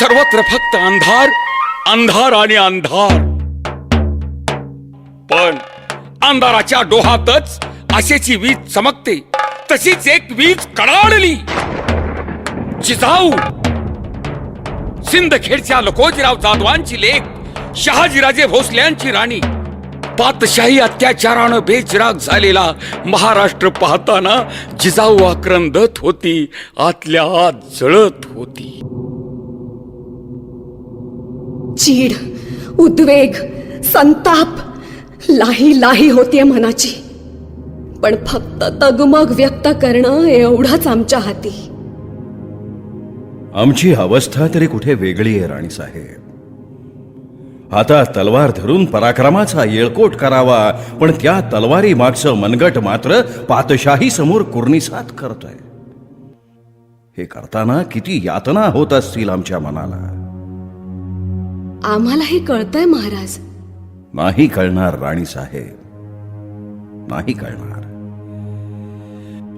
सर्वत्र फक्त अंधार अंधार आणि अंधार. पण अंधाराच्या डोहातच आशेची वीज चमकते. तशीच एक वीज कडाडली. जिजाऊ सिंदखेडच्या लकोजीराव जाधवांची लेख शहाजीराजे भोसल्यांची राणी. पातशाही अत्याचारानं बेचिराग झालेला महाराष्ट्र पाहताना जिजाऊ आक्रंदत होती आतल्या आत जळत होती. चीड उद्वेग संताप लाही लाही होतीये मनाची. पण फक्त तगमग व्यक्त करणं एवढंच आमच्या हाती. आमची अवस्था तरी कुठे वेगळी आहे राणीसाहेब आता तलवार धरून पराक्रमाचा येळकोट करावा पण त्या तलवारी मागचं मनगट मात्र पातशाही समोर कुर्निसात करतोय. हे करताना किती यातना होत असतील आमच्या मनाला? आम्हालाही कळतंय महाराज. नाही कळणार राणीसाहेब नाही कळणार.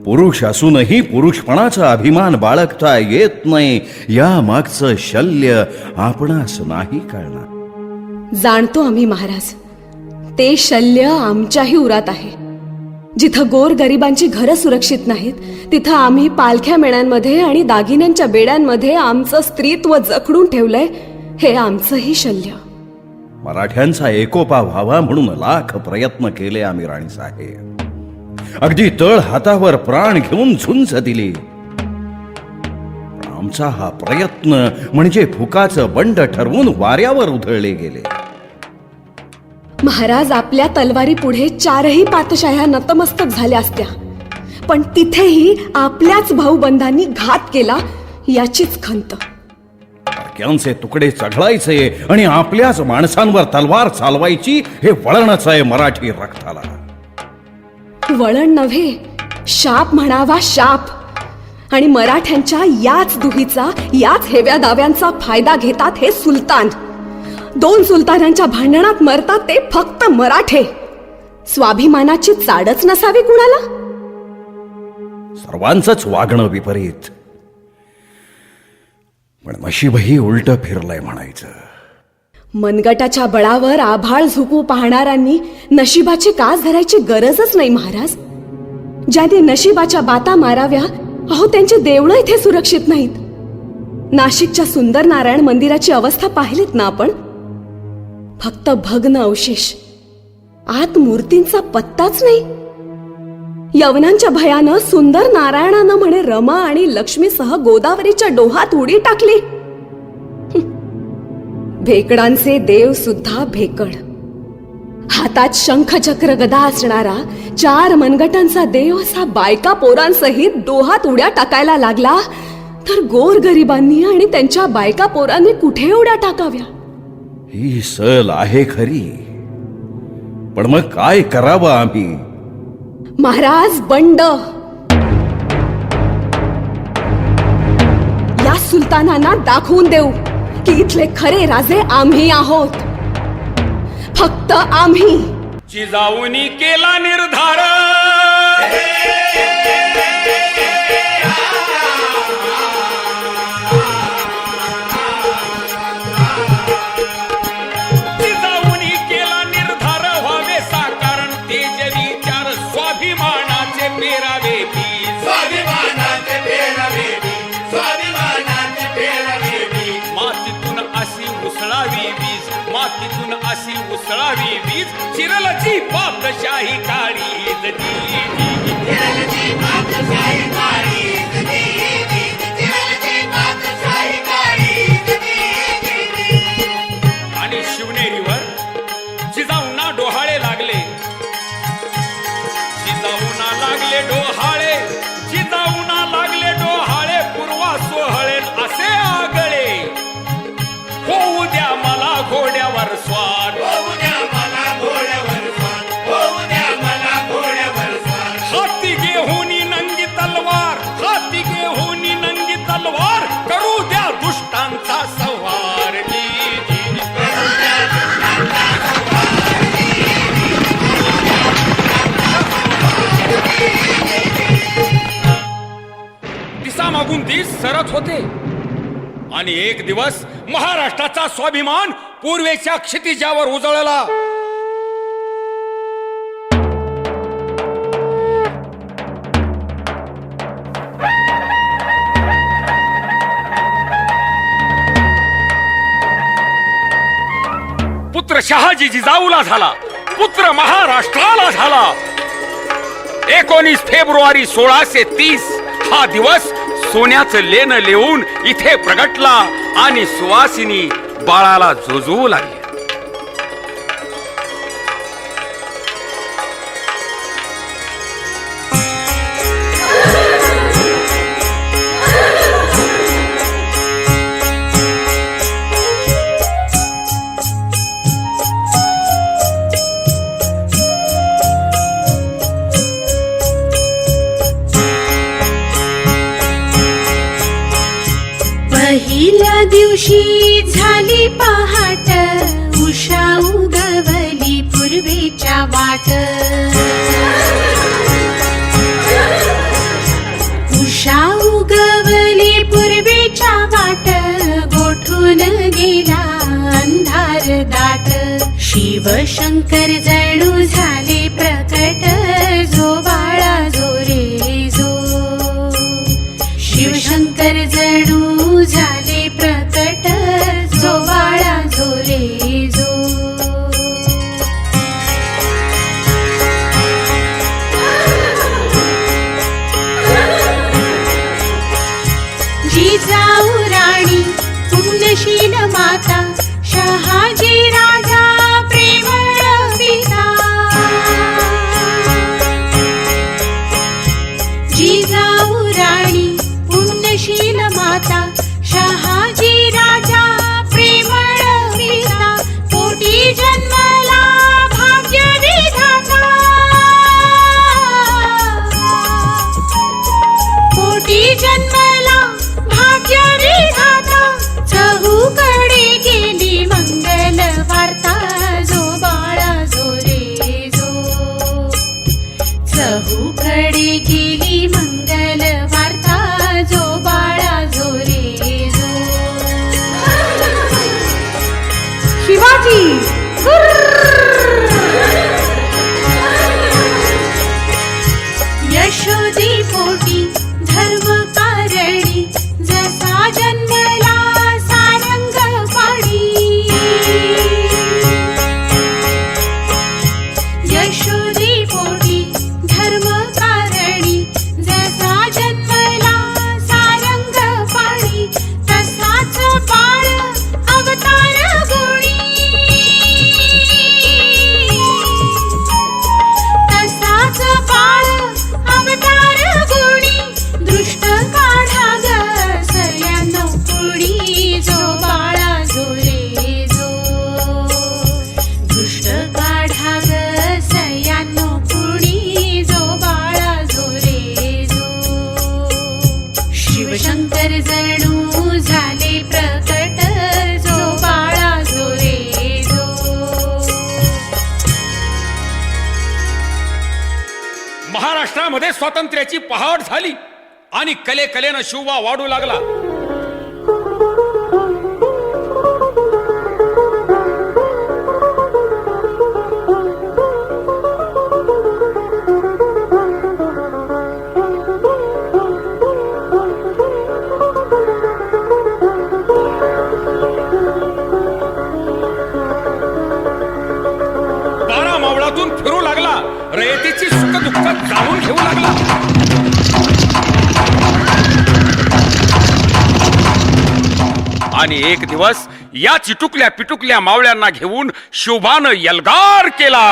पुरुष असूनही पुरुषपणाचा अभिमान बाळगता येत नाही. या मागचं शल्य आपणास नाही कळणार. जाणतो आम्ही महाराज. ते शल्य आमच्याही उरात आहे. जिथं गोर गरिबांची घरं सुरक्षित नाहीत तिथं आम्ही पालख्या मेळ्यांमध्ये आणि दागिन्यांच्या बेड्यांमध्ये आमचं स्त्रीत्व जखडून ठेवलंय हे आमचंही शल्य. मराठ्यांचा एकोपा व्हावा म्हणून लाख प्रयत्न केले आम्ही राणीसाहेब अगदी तळ हातावर प्राण घेऊन झुंज दिली. आमचा हा प्रयत्न म्हणजे फुकाचं बंड ठरवून वाऱ्यावर उधळले गेले. महाराज आपल्या तलवारी पुढे चारही पातशाह्या नतमस्तक झाल्या असत्या. पण तिथेही आपल्याच भाऊबंधांनी घात केला याचीच खंत. परक्यांचे तुकडे चढळायचे आणि आपल्याच माणसांवर तलवार चालवायची हे वळणच आहे मराठी रक्ताला. वळण नव्हे शाप म्हणावा शाप. आणि मराठ्यांच्या याच दुहीचा याच हेव्या दाव्यांचा फायदा घेतात हे सुलतान. दोन सुलतानांच्या भांडणात मरतात ते फक्त मराठे. स्वाभिमानाची चाडच नसावी कुणाला? सर्वांचंच वागणं विपरीत. पण नशीबही उलट फिरलंय म्हणायचं. मनगटाच्या बळावर आभाळ झुकू पाहणाऱ्यांनी नशिबाची कास धरायची गरजच नाही महाराज. ज्यांनी नशिबाच्या बाता माराव्या अहो त्यांची देवळं इथे सुरक्षित नाहीत. नाशिकच्या सुंदर नारायण मंदिराची अवस्था पाहिलीत ना आपण? फक्त भग्न अवशेष. आत मूर्तींचा पत्ताच नाही. यवनांच्या भयानं सुंदर नारायणानं म्हणे रमा आणि लक्ष्मीसह गोदावरीच्या डोहात उडी टाकली. भेकडांचे देव सुद्धा भेकड. हातात शंख चक्र गदा असणारा चार मनगटांचा देव असा बायका पोरांसहित डोहात उड्या टाकायला लागला तर गोर गरिबांनी आणि त्यांच्या बायका पोरांनी कुठे उड्या टाकाव्या? ही सल आहे खरी. पण मग काय करावं आम्ही? महाराज बंड. या सुलतानांना दाखवून देऊ की इथले खरे राजे आम्ही आहोत. फक्त आम्ही. जिजाऊनी केला निर्धार. सरत होते. आणि एक दिवस महाराष्ट्राचा स्वाभिमान पूर्वेच्या क्षितिजावर उजळला. पुत्र शहाजी जिजाऊला झाला. पुत्र महाराष्ट्राला झाला. एकोणीस फेब्रुवारी सोळाशे तीस हा दिवस सोन्याचं लेणं लिहून इथे प्रगटला आणि सुवासिनी बाळाला जोजवू लागली. पहिल्या दिवशी झाली पहाट उषा उगवली पूर्वेच्या वाट. उषा उगवली पूर्वेच्या वाट गोठून गेला अंधार दाट. शिवशंकर जणू झाले प्रकट स्वातंत्र्याची पहाट झाली आणि कले कलेनं शिवबा वाढू लागला. आणि एक दिवस या चिटुकल्या पिटुकल्या मावळ्यांना घेऊन शुभानं यलगार केला.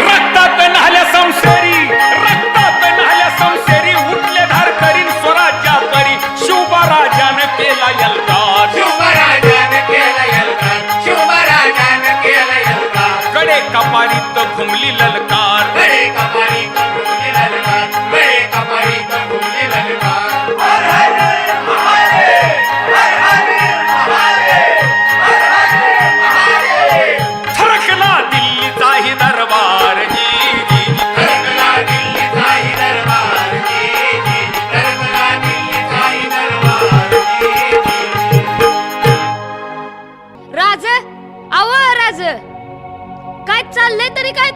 रक्तात न्हाल्या संसेरी रक्तात न्हाल्या संसेरी उठले धार करीन स्वराज्या परी शिवबा राजानं केला यलगार. शिवराजानं केलं यलकार शिवराजानं केलं यलकारकडे कपारीत घुमली ललकार. बळे कपारी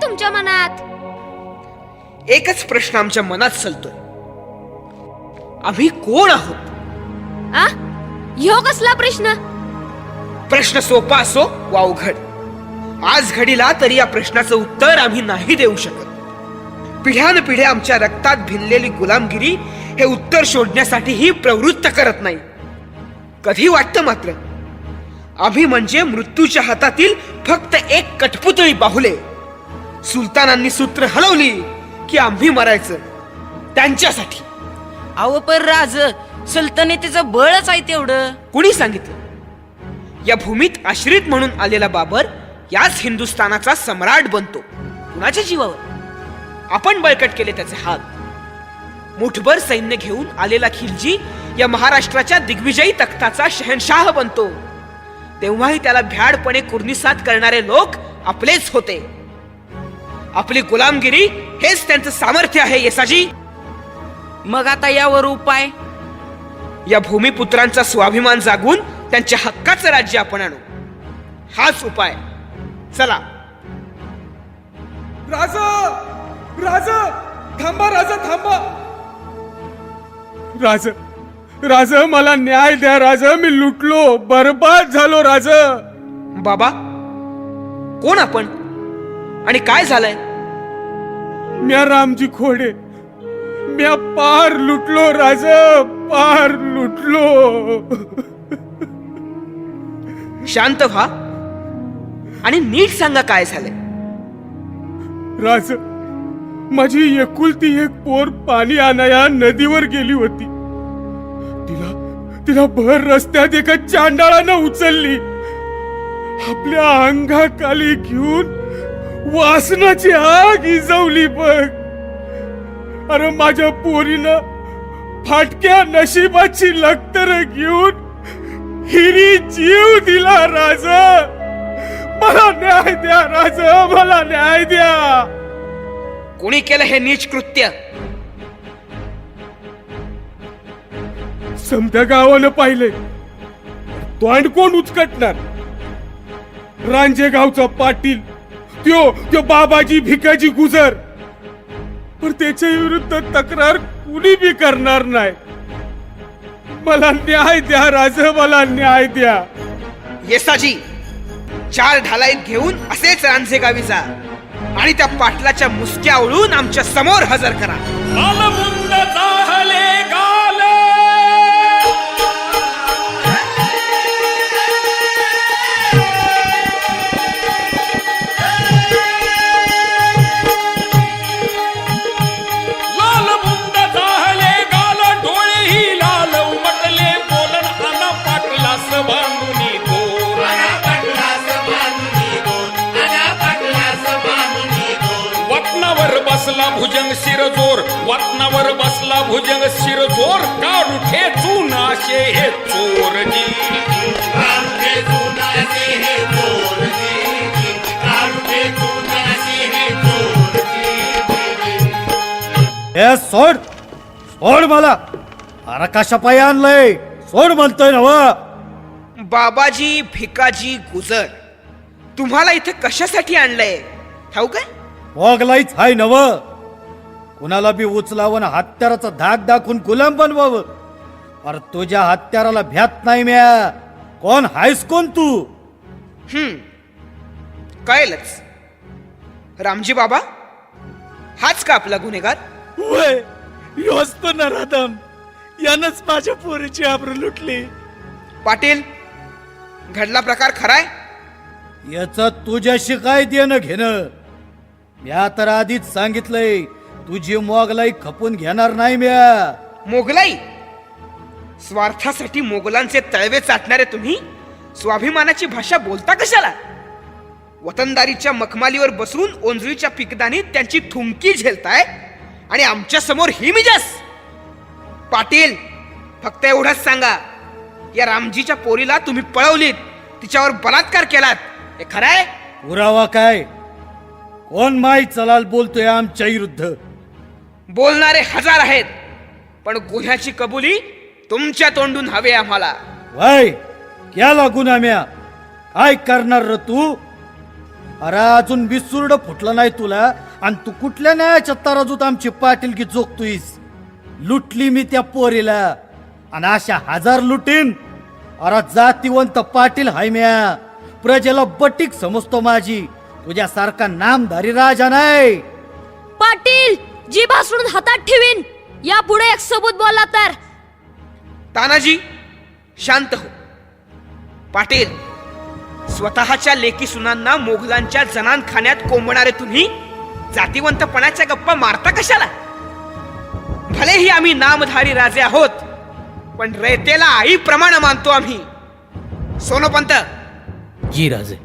तुमच्या मनात? एकच प्रश्न आमच्या मनात चालतोय. आम्ही कोण आहोत? आ? ह्यो कसला प्रश्न? प्रश्न सोपा असो वा अवघड. आज घडीला तरी या प्रश्नाचं उत्तर आम्ही नाही देऊ शकत. पिढ्यान पिढ्या आमच्या रक्तात भिनलेली गुलामगिरी हे उत्तर शोधण्यासाठीही प्रवृत्त करत नाही. कधी वाटतं मात्र? आम्ही म्हणजे मृत्यूच्या हातातील फक्त एक कठपुतळी बाहुले. सुलतानांनी सूत्र हलवली की आम्ही मरायचं. त्यांच्यासाठी. अहो पण राज सल्तनतीचं बळच आहे तेवढं. कुणी सांगितलं? या भूमीत आश्रित म्हणून आलेला बाबर याच हिंदुस्थानाचा सम्राट बनतो. कुणाच्या जीवावर? आपण बळकट केले त्याचे हात. मुठभर सैन्य घेऊन आलेला खिलजी या महाराष्ट्राच्या दिग्विजयी तख्ताचा शहनशाह बनतो. तेव्हाही त्याला भ्याडपणे कुर्निसात करणारे लोक आपलेच होते. आपली गुलामगिरी हेच त्यांचं सामर्थ्य आहे येसाजी. मग आता यावर उपाय? या भूमिपुत्रांचा स्वाभिमान जागून त्यांच्या हक्काचं राज्य आपण आणू. हाच उपाय. चला. राजा! राजा! थांबा राजा थांबा! राज! राज मला न्याय द्या राज. मी लुटलो. बरबाद झालो राज. बाबा कोण आपण? आणि काय झालंय? म्या रामजी खोडे. म्या पार लुटलो राज पार लुटलो. शांत व्हा. आणि नीट सांगा काय झालंय. राज माझी एकुलती एक पोर पाणी आणाया नदीवर गेली होती. तिला तिला भर रस्त्यात एका चांडाळानं उचलली. आपल्या अंगाखाली घेऊन वासनाची आग इजवली बघ. अरे माझ्या पोरीनं फाटक्या नशिबाची लक्तर घेऊन हिरी जीव दिला राज. मला न्याय द्या राज मला न्याय द्या. कोणी केलं हे नीच कृत्य? समत्या गावानं पाहिले तोंड कोण उचकटणार? रांजे गावचा पाटील त्यो त्यो बाबाजी भिकाजी गुजर. पण त्याच्या विरुद्ध तक्रार कुणी बी करणार नाही. मला न्याय द्या राज मला न्याय द्या. येसाजी चार ढालाईत घेऊन असेच रांझे गावी जा आणि त्या पाटलाच्या मुसक्या ओळून आमच्यासमोर हजर करा. गाल भुजंग काढू हे चोरजी. चुनाचे हे चोरजी. काढुटे चुनाचे हे चोरजी. ए सोड! सोड मला! अरे कशा पायी आणलंय? सोड म्हणतोय ना व बाबाजी भिकाजी गुजर तुम्हाला इथे कशासाठी आणलंय? ठाऊ काय मोगलाईच हाय नव! कुणाला बी उचलावं आणि हत्याराचा धाक दाखवून गुलाम बनवावं. अरे तुझ्या हत्याराला भ्यात नाही म्या. कोण? हायस कोण तू? कळेलच. रामजी बाबा हाच का आपला गुन्हेगार? वय योच तो नराधम. यानंच माझ्या पोरीची आबरू लुटली. पाटील घडला प्रकार खराय याच तुझ्याशी काय देणं घेणं म्या तर आधीच सांगितलंय तुझी मोगलाई खपून घेणार नाही म्या. मोगलाई? स्वार्थासाठी मोगलांचे तळवे चाटणारे तुम्ही? स्वाभिमानाची भाषा बोलता कशाला? वतनदारीच्या मखमालीवर बसून ओंजळीच्या पिकदानीत त्यांची ठुमकी झेलताय आणि आमच्यासमोर ही मिजस! पाटील फक्त एवढंच सांगा. या रामजीच्या पोरीला तुम्ही पळवलीत तिच्यावर बलात्कार केलात. हे खरंय पुरावा काय? कोण माई चलाल बोलतोय आमच्या विरुद्ध? बोलणारे हजार आहेत. पण गुन्ह्याची कबुली तुमच्या तोंडून हवे आम्हाला. वय क्या लागून आम्या काय करणार र तू? अरे अजून विसुर्ड फुटलं नाही तुला. आणि तू कुठल्या न्यायाच्या तराजूत आमची पाटीलकी जोगतोयस? लुटली मी त्या पोरीला. आणि अशा हजार लुटीन अरे जातीवंत पाटील हाय म्या प्रजेला बटीक समजतो माझी. तुझ्यासारखा नामधारी राजा नाही. पाटील! जी भासडून हातात ठेवीन. या पुढे एक सबूत बोलला तर. तानाजी शांत हो. पाटील स्वतःच्या लेकी सुनांना मोगलांच्या जनानखान्यात कोंबणारे तुम्ही जातीवंतपणाच्या गप्पा मारता कशाला? भलेही आम्ही नामधारी राजे आहोत पण रयतेला आई प्रमाण मानतो आम्ही. सोनोपंत जी राजे.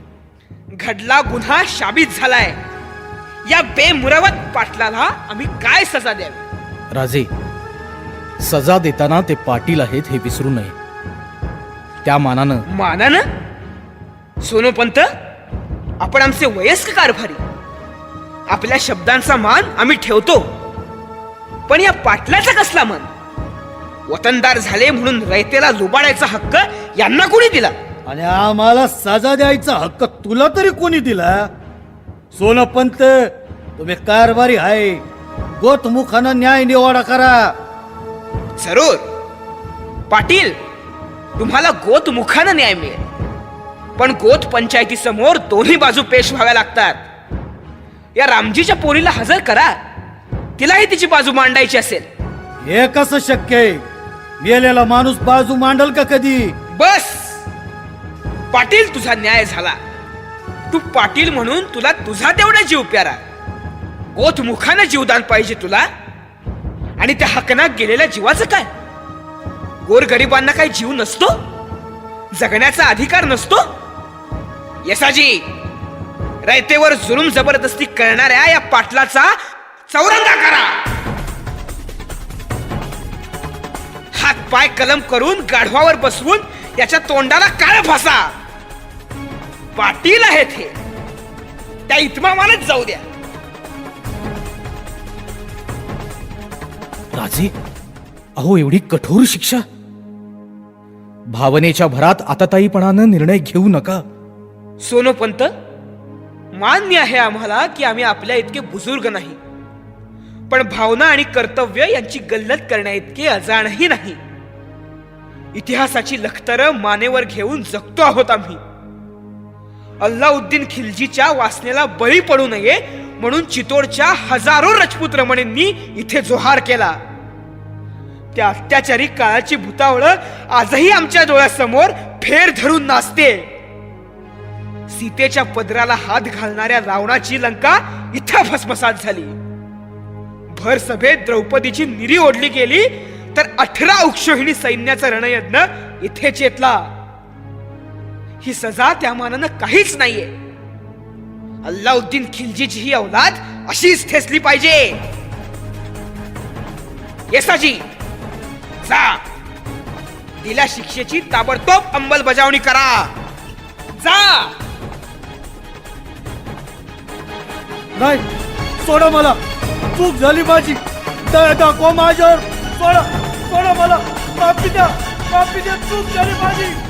घडला गुन्हा शाबित झालाय. या बेमुरवत पाटलाला आम्ही काय सजा द्यावी? राजे सजा देताना ते पाटील आहेत हे विसरू नये. त्या मानानं मानानं? सोनोपंत आपण आमचे वयस्क कारभारी. आपल्या शब्दांचा मान आम्ही ठेवतो. पण या पाटलाचा कसला मान? वतनदार झाले म्हणून रयतेला लुबाडायचा हक्क यांना कोणी दिला? आणि आम्हाला सजा द्यायचा हक्क तुला तरी कोणी दिला? सोनपंत तुम्ही कारभारी आहे गोतमुखानं न्याय निवाडा करा. जरूर पाटील तुम्हाला गोत मुखानं न्याय मिळेल. पण गोत पंचायती समोर दोन्ही बाजू पेश व्हाव्या लागतात. या रामजीच्या पोरीला हजर करा. तिलाही तिची बाजू मांडायची असेल. हे कसं शक्य आहे? मेलेला माणूस बाजू मांडल का कधी? बस! पाटील तुझा न्याय झाला. तू पाटील म्हणून तुला तुझा तेवढा जीव प्यारा. गोत मुखानं जीवदान पाहिजे तुला. आणि त्या हकनात गेलेल्या जीवाचं काय? गोरगरिबांना काही जीव नसतो? जगण्याचा अधिकार नसतो? यसाजी रयतेवर जुलूम जबरदस्ती करणाऱ्या या पाटलाचा चौरंगा करा. हात पाय कलम करून गाढवावर बसवून याच्या तोंडाला काळ फासा. पाटील आहेत हे. त्या इतमामानच जाऊ द्या. राजे अहो एवढी कठोर शिक्षा. भावनेच्या भरात आताताईपणानं निर्णय घेऊ नका. सोनोपंत मान्य आहे आम्हाला की आम्ही आपल्या इतके बुजुर्ग नाही. पण भावना आणि कर्तव्य यांची गल्लत करण्या इतके अजाणही नाही. इतिहासाची लखतर मानेवर घेऊन जगतो आहोत आम्ही. अल्लाउद्दीन खिलजीच्या वासनेला बळी पडू नये म्हणून चितोडच्या हजारो राजपूत रमणींनी इथे जोहार केला. त्या अत्याचारी काळाची भूतावळ आजही आमच्या डोळ्यासमोर फेर धरून नाचते. सीतेच्या पदराला हात घालणाऱ्या रावणाची लंका इथं भस्मसात झाली. भर सभेत द्रौपदीची निरी ओढली गेली तर अठरा उक्षोहिणी सैन्याचा रणयज्ञ इथे चेतला. ही सजा त्या मानानं काहीच नाहीये. अल्लाउद्दीन खिलजीची ही औलाद अशीच ठेसली पाहिजे. येसाजी जा. दिल्या शिक्षेची ताबडतोब अंमलबजावणी करा. जा. नाही सोडा मला. चूक झाली माझी. दया दाखवा माझ्यावर. सोडा सोडा मला. माफी द्या माफी द्या चूक झाली माझी.